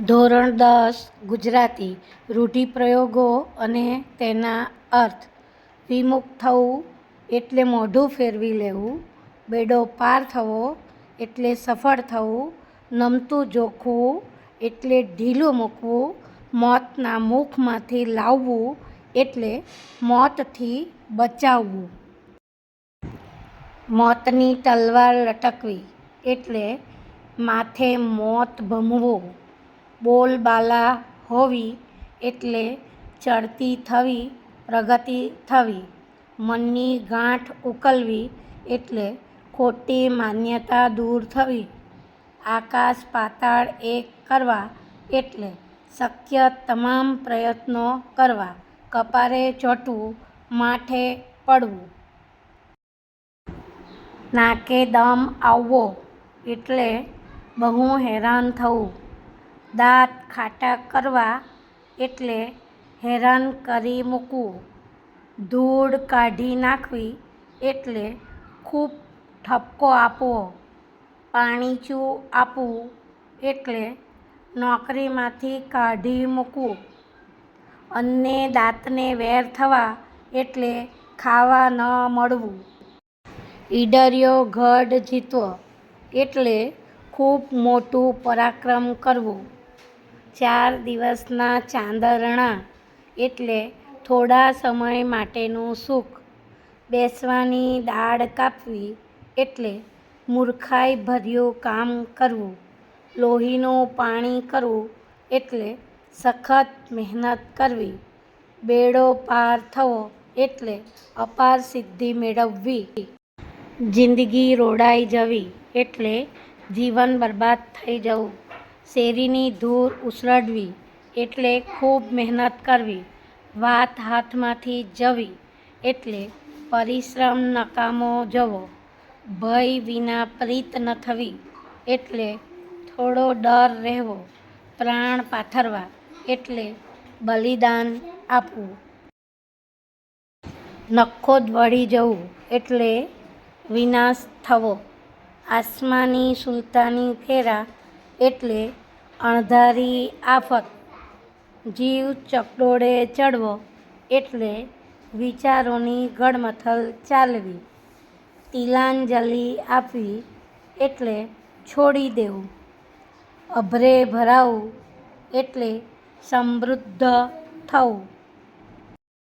ધોરણ દસ, ગુજરાતી, રૂઢિપ્રયોગો અને તેના અર્થ. વિમુખ થવું એટલે મોઢું ફેરવી લેવું, બેડો પાર થવો એટલે સફળ થવું, નમતું જોખવું એટલે ઢીલું મૂકવું, મોતના મુખમાંથી લાવવું એટલે મોતથી બચાવવું. મોતની તલવાર લટકવી એટલે માથે મોત ભમવું. બોલબાલા હોવી એટલે ચડતી થવી, પ્રગતિ થવી, મનની ગાંઠ ઉકલવી એટલે ખોટી માન્યતા દૂર થવી, આકાશ પાતાળ એક કરવા એટલે શક્ય તમામ પ્રયત્નો કરવા, કપારે ચોટવું માથે પડવું. નાકે દમ આવવો એટલે બહુ હેરાન થવું. દાંત ખાટા કરવા એટલે હેરાન કરી મૂકવું. ધૂળ કાઢી નાખવી એટલે ખૂબ ઠપકો આપવો. પાણીચું આપવું એટલે નોકરીમાંથી કાઢી મૂકવું. અન્ને દાંતને વેર થવા એટલે ખાવા ન મળવું. ઈડરિયો ગઢ જીતવો એટલે ખૂબ મોટું પરાક્રમ કરવું. ચાર દિવસના ચાંદરણા એટલે થોડા સમય માટેનું સુખ. બેસવાની દાઢ કાપવી એટલે મૂર્ખાઈભર્યું કામ કરવું. લોહીનું પાણી કરવું એટલે સખત મહેનત કરવી. બેડો પાર થવો એટલે અપાર સિદ્ધિ મેળવવી. જિંદગી રોડાઈ જવી એટલે જીવન બરબાદ થઈ જવું. શેરીની ધૂળ ઉસરડવી એટલે ખૂબ મહેનત કરવી, વાત હાથમાંથી જવી એટલે પરિશ્રમ નકામો જવો, ભય વિના પ્રીત ન થવી એટલે થોડો ડર રહેવો, પ્રાણ પાથરવા એટલે બલિદાન આપવું. નખોદ વળી જવું એટલે વિનાશ થવો. આસમાની સુલતાની ફેરા એટલે અણધારી આફત. જીવ ચકડોળે ચડવો એટલે વિચારોની ગડમથલ ચાલવી. તિલાંજલિ આપવી એટલે છોડી દેવું. અભરે ભરાવું એટલે સમૃદ્ધ થવું.